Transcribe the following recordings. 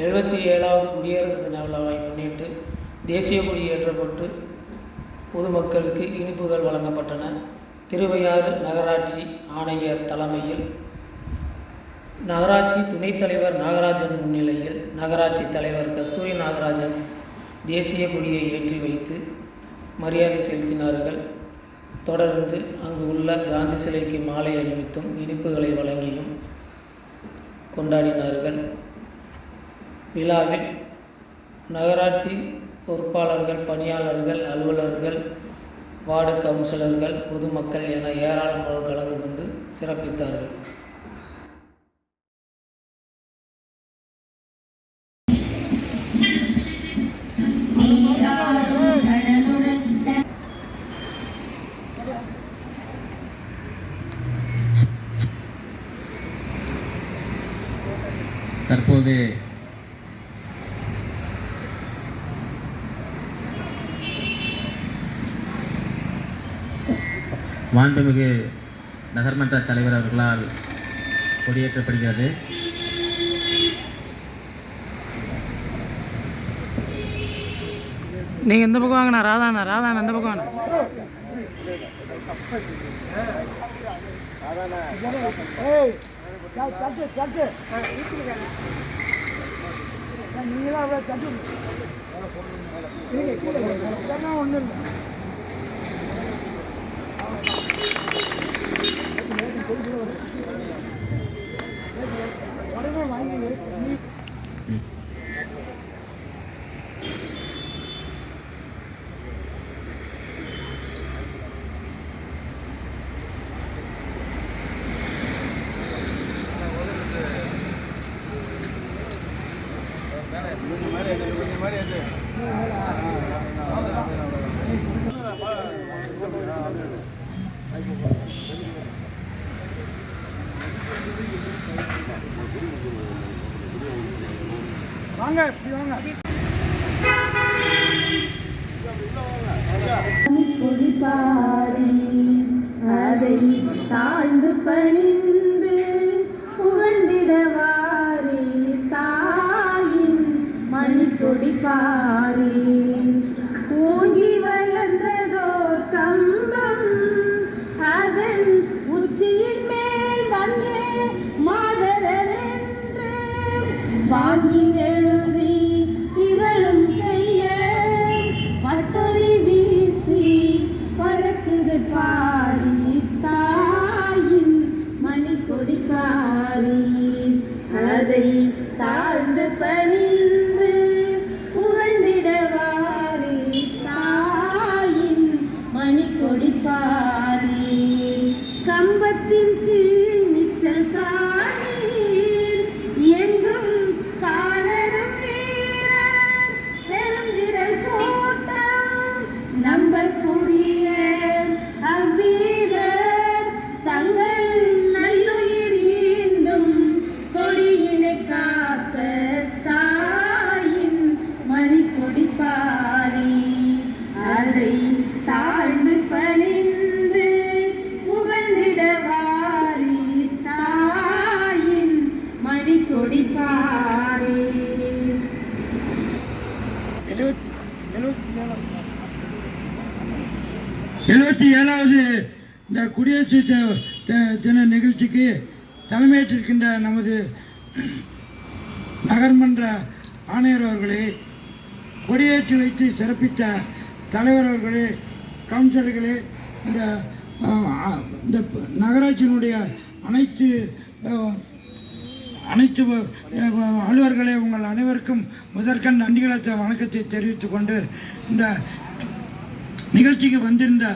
எழுபத்தி ஏழாவது குடியரசு தின விழாவை முன்னிட்டு தேசிய கொடி ஏற்றப்பட்டு பொதுமக்களுக்கு இனிப்புகள் வழங்கப்பட்டன. திருவையாறு நகராட்சி ஆணையர் தலைமையில் நகராட்சி துணைத் தலைவர் நாகராஜன் முன்னிலையில் நகராட்சி தலைவர் கஸ்தூரி நாகராஜன் தேசிய கொடியை ஏற்றி வைத்து மரியாதை செலுத்தினார்கள். தொடர்ந்து அங்கு உள்ள காந்தி சிலைக்கு மாலை அணிவித்தும் இனிப்புகளை வழங்கியும் கொண்டாடினார்கள். விழாவில் நகராட்சி பொறுப்பாளர்கள் பணியாளர்கள் அலுவலர்கள் வார்டு கவுன்சிலர்கள் பொதுமக்கள் என ஏராளமானோர் கலந்து கொண்டு சிறப்பித்தார்கள். தற்போது மாண்புமிகு நகர்மன்ற தலைவர் அவர்களால் கொடியேற்றப்படுகிறது நீங்கள் இந்த பக்கம் வாங்கண்ணா ராதாண்ணா ராதாண்ணா இந்த பக்கம் வாங்கி 那不用了 company. இருபத்தி ஏழாவது இந்த குடியரசு தின நிகழ்ச்சிக்கு தலைமையேற்றிருக்கின்ற நமது நகர்மன்ற ஆணையர் அவர்களே கொடியேற்றி வைத்து சிறப்பித்த தலைவர் அவர்களே கவுன்சிலர்களே இந்த இந்த நகராட்சியினுடைய அனைத்து அனைத்து அலுவலர்களே உங்கள் அனைவருக்கும் முதற்கண் நன்றிகளை வணக்கத்தை தெரிவித்துக்கொண்டு இந்த நிகழ்ச்சிக்கு வந்திருந்த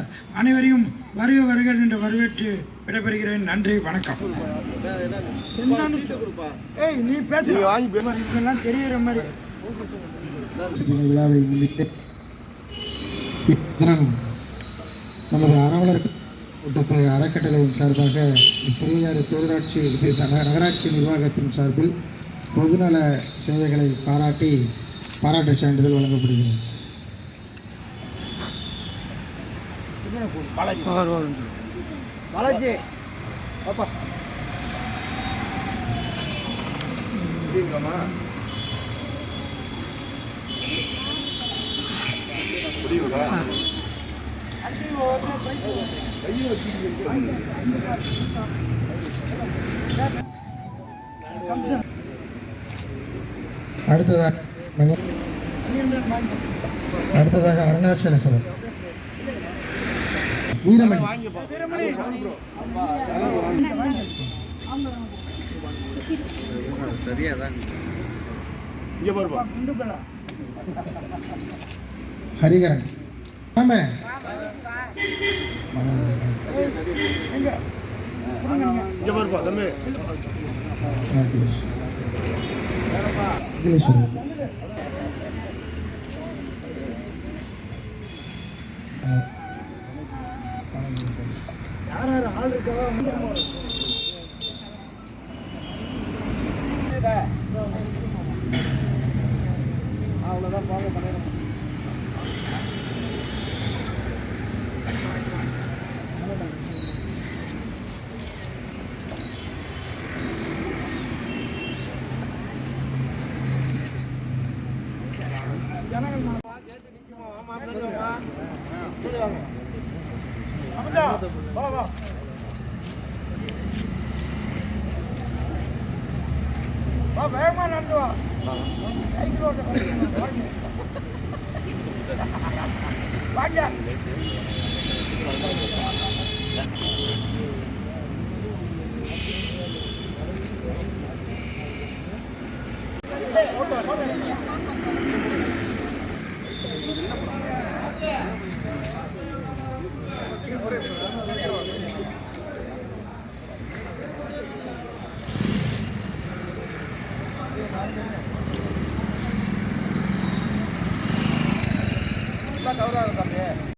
அனைவரையும் வருக வருக என்று வரவேற்று விடைபெறுகிறேன். நன்றி வணக்கம். நீ பேசுலாம் தெரியுற மாதிரி. விழாவை முன்னிட்டு நமது அறவலர் கூட்டத்தை அறக்கட்டளையின் சார்பாக திருவையாறு பேரூராட்சி நகராட்சி நிர்வாகத்தின் சார்பில் பொதுநல சேவைகளை பாராட்டி பாராட்டுச் சான்றிதழ் வழங்கப்படுகிறது. பாலாஜி. பாப்பா அடுத்ததாக மணி- அடுத்ததாக அருணாச்சலேஸ்வரர். வீரமணி. ஹரிகரன். ஆமா இங்கே அவ்வளோதான் போக பண்ணிடணும். அமிர்தா, வா வா. வேகமாக நடந்து வா சைக்கிள் ஓட்ட வாங்க ஓட்டோ